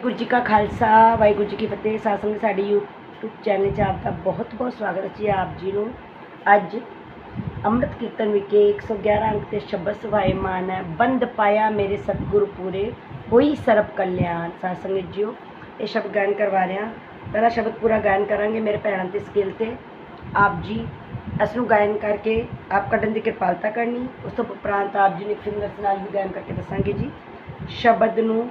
ਵਾਹਿਗੁਰੂ ਜੀ ਕਾ ਖਾਲਸਾ, ਵਾਹਿਗੁਰੂ ਜੀ ਕੀ ਫਤਿਹ। ਸਾਸੰਗ ਸਾਡੀ YouTube channel 'ਚ ਆਪ ਦਾ ਬਹੁਤ ਬਹੁਤ ਸਵਾਗਤ ਹੈ ਜੀ ਆਪ ਜੀ ਨੂੰ। ਅੱਜ ਅੰਮ੍ਰਿਤ ਕੀਰਤਨ ਵਿਖੇ 111 ਅੰਕ ਤੇ ਸ਼ਬਦ ਸੁਭਾਏ ਮਾਨ ਹੈ, ਬੰਦ ਪਾਇਆ ਮੇਰੇ ਸਤਿਗੁਰੂ ਪੂਰੇ, ਹੋਈ ਸਰਬ ਕਲਿਆਣ। ਸਾਸੰਗ ਜੀਓ, ਇਹ ਸ਼ਬਦ ਗਾਇਨ ਕਰਵਾ ਰਿਹਾ ਹਾਂ। ਪਹਿਲਾ ਸ਼ਬਦ ਪੂਰਾ ਗਾਇਨ ਕਰਾਂਗੇ ਮੇਰੇ ਭੈਣਾਂ ਦੇ ਸਕੇਲ ਤੇ। ਆਪ ਜੀ, ਇਸ ਨੂੰ ਗਾਇਨ ਕਰਕੇ ਆਪ ਕੱਢਣ ਦੀ ਕਿਰਪਾਲਤਾ ਕਰਨੀ। ਉਸ ਤੋਂ ਉਪਰੰਤ ਆਪ ਜੀ ਨੇ ਫਿੰਗਰਸ ਨਾਲ ਵੀ ਗਾਇਨ ਕਰਕੇ ਦੱਸਾਂਗੇ ਜੀ। ਸ਼ਬਦ ਨੂੰ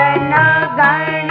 গান গান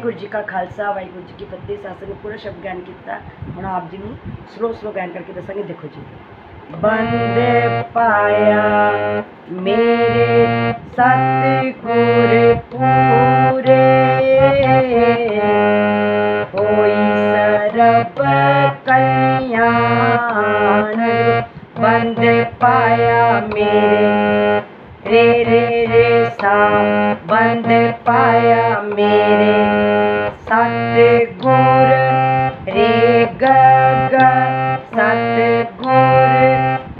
ਵਾਹਿਗੁਰੂ ਜੀ ਕਾ ਖਾਲਸਾ ਵਾਹਿਗੁਰੂ ਜੀ ਕੀ ਫਤਿਹ ਸਾਸਨ ਨੇ ਪੂਰਾ ਸ਼ਬਦ ਗਿਆਨ ਕੀਤਾ ਹੁਣ ਆਪ ਜੀ ਨੂੰ ਸਲੋ ਸਲੋ ਗਿਆਨ ਕਰਕੇ ਦੱਸਾਂਗੇ ਦੇਖੋ ਜੀ ਬੰਦੇ ਪਾਇਆ ਮੇਰੇ ਸਤਿਗੁਰ ਪੂਰੇ ਹੋਈ ਸਰਬ ਕਲਿਆਣ ਬੰਦੇ ਪਾਇਆ ਮੇਰੇ रे रे रे, सा, बंद पाया मेरे। सत गुर रे, ग ग सत गुर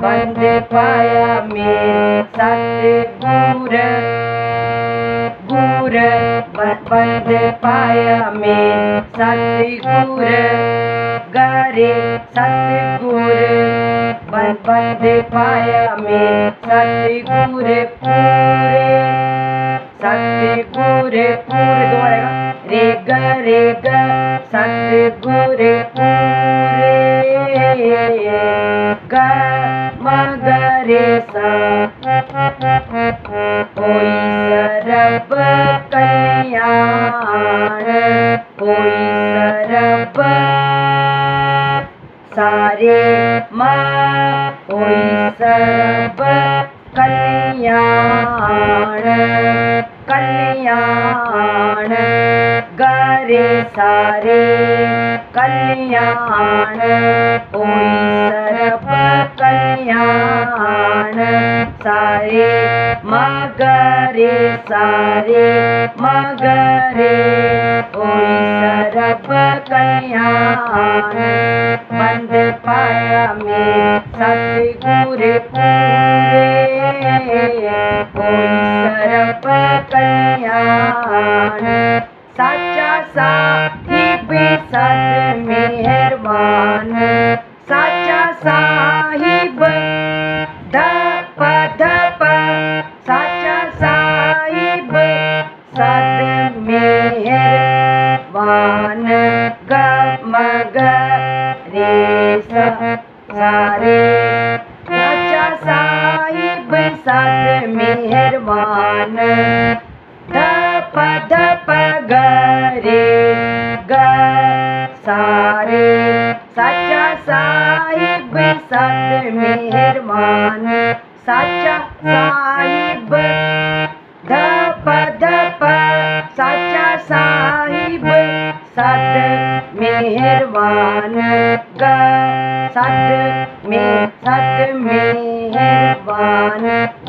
बंद पाया मेरे। सत गुर गुर बंद पाया मेरे। सत गुर गे सत गुर बंद पाया में सतगुर पूरे सतगुर पूरे तो दोबारा रे ग रे ग सतगुर पूरे, ग, म सा। कोई ਸਾਰੇ ਮਾ ਹੋਈ ਸਰਬ ਕਲਿਆਣ ਕਲਿਆਣ ਗਰੇ ਸਾਰੇ ਕਲਿਆਣ ਹੋਈ सारे, मगरे सारे, मगरे। कोई सरप कया बंद पाया में सतगुर पूरे। कोई सरप कया सच्चा सा गरे सच सा मेहरमन क पदपग रे ग सारे साचा साहिब सच मेहरबान। मेहरमन सा सत् मेहरबा मे सद् मेहरबा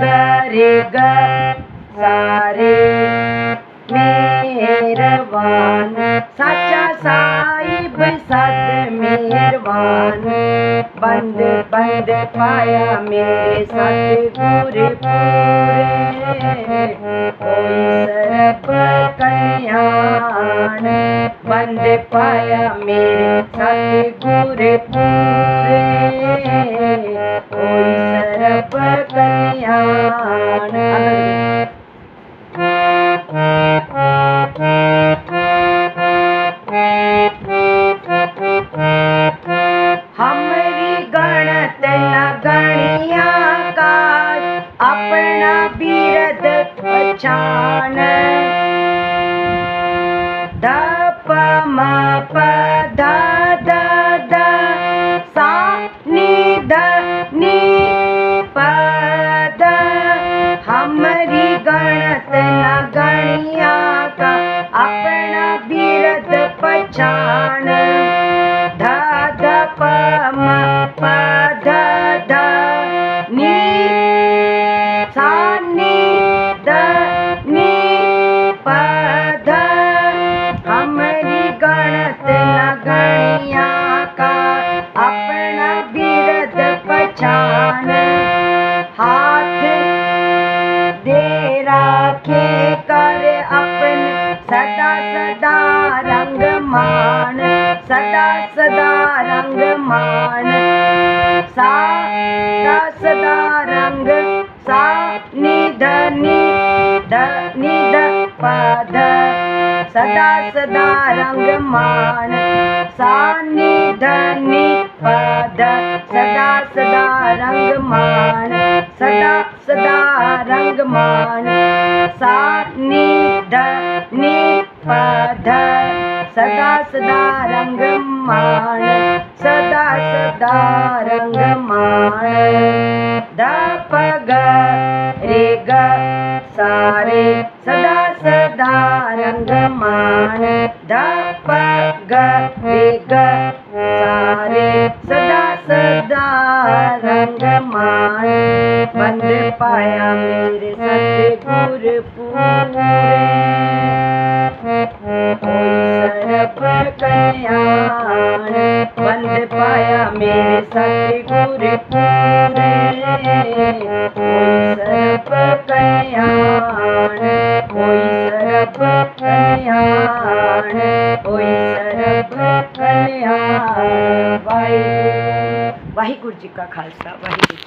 करे ग। सारे गारे सच साई सत मेहरबान। बंद बंद पाया मेरे सतगुर सरप कल्याण। बंद पाया मेरे सतगुर कल्याण। राखे कर अपन सदा सदा रंग मान, सदा सदा रंग मान। सदा सदा रंग, सा, नि, ध निध पद सदा सदा रंग मान, सा, नि पद सदा सदा रंग मान, सदा सदा रंग मान। सा नी ध नी प ध सदा सदा रङ्गमाण सदा सदा रङ्गमाण ध प ग रे ग सा रे सदा सदा रङ्गमाण ध प ग रे ग सा रे सदा सदा रङ्गमाण मन पाया मेरे सतगुर पूरे। पर पाया मेरे सतगुर पूरे। वाहिगुरु जी का खालसा वाहिगुरु